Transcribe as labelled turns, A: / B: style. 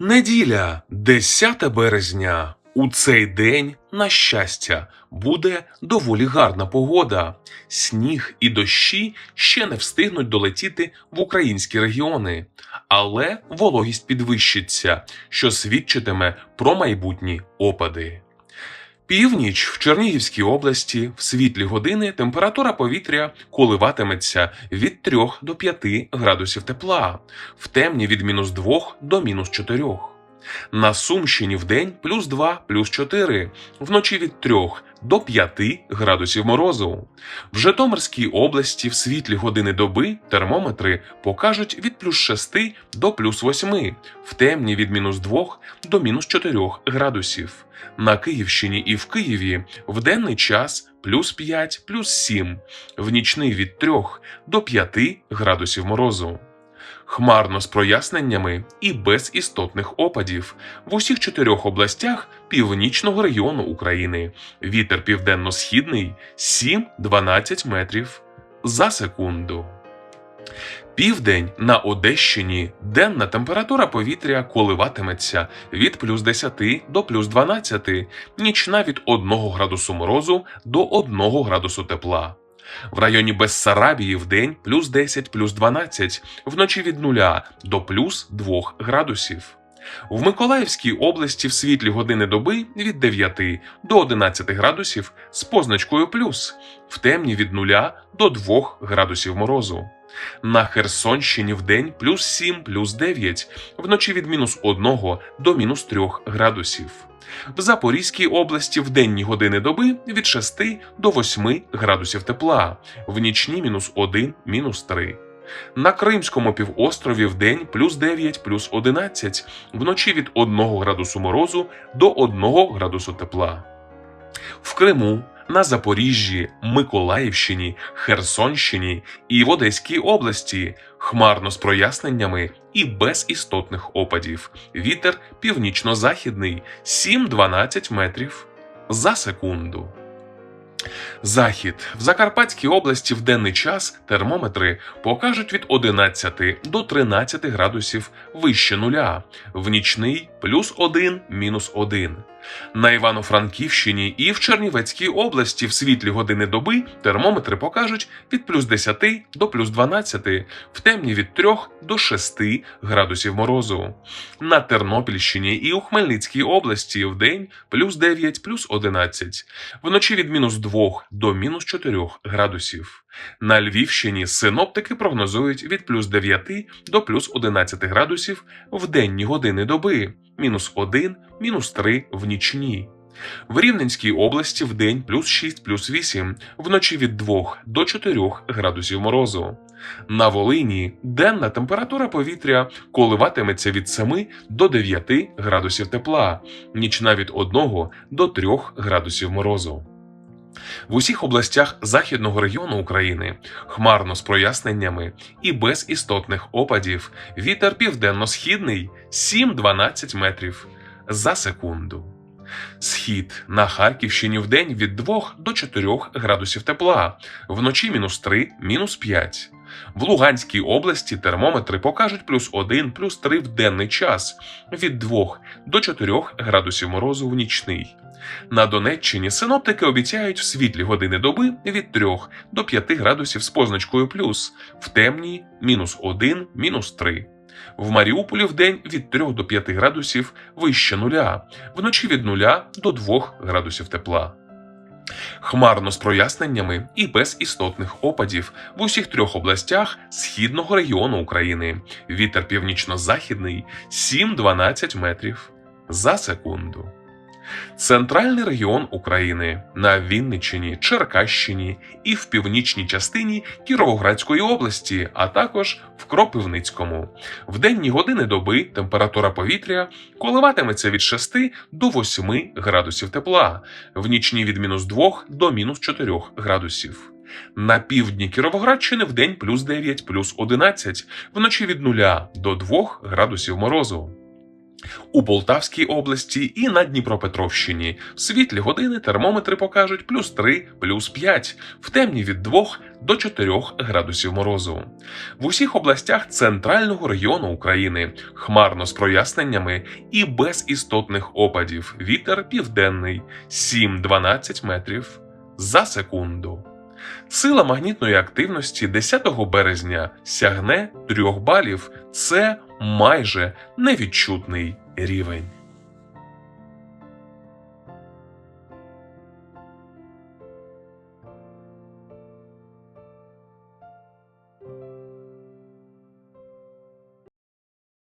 A: Неділя, 10 березня. У цей день, на щастя, буде доволі гарна погода. Сніг і дощі ще не встигнуть долетіти в українські регіони, але вологість підвищиться, що свідчитиме про майбутні опади. Північ в Чернігівській області в світлі години температура повітря коливатиметься від 3 до 5 градусів тепла, в темні від мінус 2 до мінус 4. На Сумщині в день плюс 2, плюс 4, вночі від 3 до 5 градусів морозу. В Житомирській області в світлі години доби термометри покажуть від плюс 6 до плюс 8, в темні від мінус 2 до мінус 4 градусів. На Київщині і в Києві в денний час плюс 5, плюс 7, в нічний від 3 до 5 градусів морозу. Хмарно з проясненнями і без істотних опадів в усіх чотирьох областях північного регіону України. Вітер південно-східний 7-12 метрів за секунду. Південь на Одещині денна температура повітря коливатиметься від плюс 10 до плюс 12, нічна від 1 градусу морозу до 1 градусу тепла. В районі Бессарабії в день плюс 10, плюс 12, вночі від 0 до плюс 2 градусів. В Миколаївській області в світлі години доби від 9 до 11 градусів з позначкою плюс, в темні від 0 до 2 градусів морозу. На Херсонщині в день плюс 7, плюс 9, вночі від мінус 1 до мінус 3 градусів. В Запорізькій області в денні години доби від 6 до 8 градусів тепла, в нічні мінус 1, мінус 3. На Кримському півострові в день плюс 9, плюс 11, вночі від 1 градусу морозу до 1 градусу тепла. В Криму, на Запоріжжі, Миколаївщині, Херсонщині і в Одеській області хмарно з проясненнями і без істотних опадів. Вітер північно-західний 7-12 метрів за секунду. Захід в Закарпатській області в денний час термометри покажуть від 11 до 13 градусів вище нуля, в нічний плюс 1, мінус 1. На Івано-Франківщині і в Чернівецькій області в світлі години доби термометри покажуть від плюс 10 до плюс 12, в темні від 3 до 6 градусів морозу. На Тернопільщині і у Хмельницькій області в день плюс 9, плюс 11, вночі від мінус 2 до мінус 4 градусів. На Львівщині синоптики прогнозують від плюс 9 до плюс 11 градусів в денні години доби, мінус 1, мінус 3 в нічні. В Рівненській області в день плюс 6, плюс 8, вночі від 2 до 4 градусів морозу. На Волині денна температура повітря коливатиметься від 7 до 9 градусів тепла, нічна від 1 до 3 градусів морозу. В усіх областях західного регіону України хмарно з проясненнями і без істотних опадів вітер південно-східний 7-12 метрів за секунду. Схід на Харківщині в день від 2 до 4 градусів тепла, вночі мінус 3, мінус 5. В Луганській області термометри покажуть плюс 1, плюс 3 в денний час, від 2 до 4 градусів морозу в нічний. На Донеччині синоптики обіцяють в світлі години доби від 3 до 5 градусів з позначкою плюс, в темній мінус 1, мінус 3. В Маріуполі в день від 3 до 5 градусів вище нуля, вночі від 0 до 2 градусів тепла. Хмарно з проясненнями і без істотних опадів в усіх трьох областях східного регіону України. Вітер північно-західний 7-12 метрів за секунду. Центральний регіон України на Вінниччині, Черкащині і в північній частині Кіровоградської області, а також в Кропивницькому. В денні години доби температура повітря коливатиметься від 6 до 8 градусів тепла, в нічні від мінус 2 до мінус 4 градусів. На півдні Кіровоградщини в день плюс 9, плюс 11, вночі від 0 до 2 градусів морозу. У Полтавській області і на Дніпропетровщині в світлі години термометри покажуть плюс 3, плюс 5, в темні від 2 до 4 градусів морозу. В усіх областях центрального регіону України хмарно з проясненнями і без істотних опадів. Вітер південний 7-12 метрів за секунду. Сила магнітної активності 10 березня сягне 3 балів. Це майже невідчутний рівень.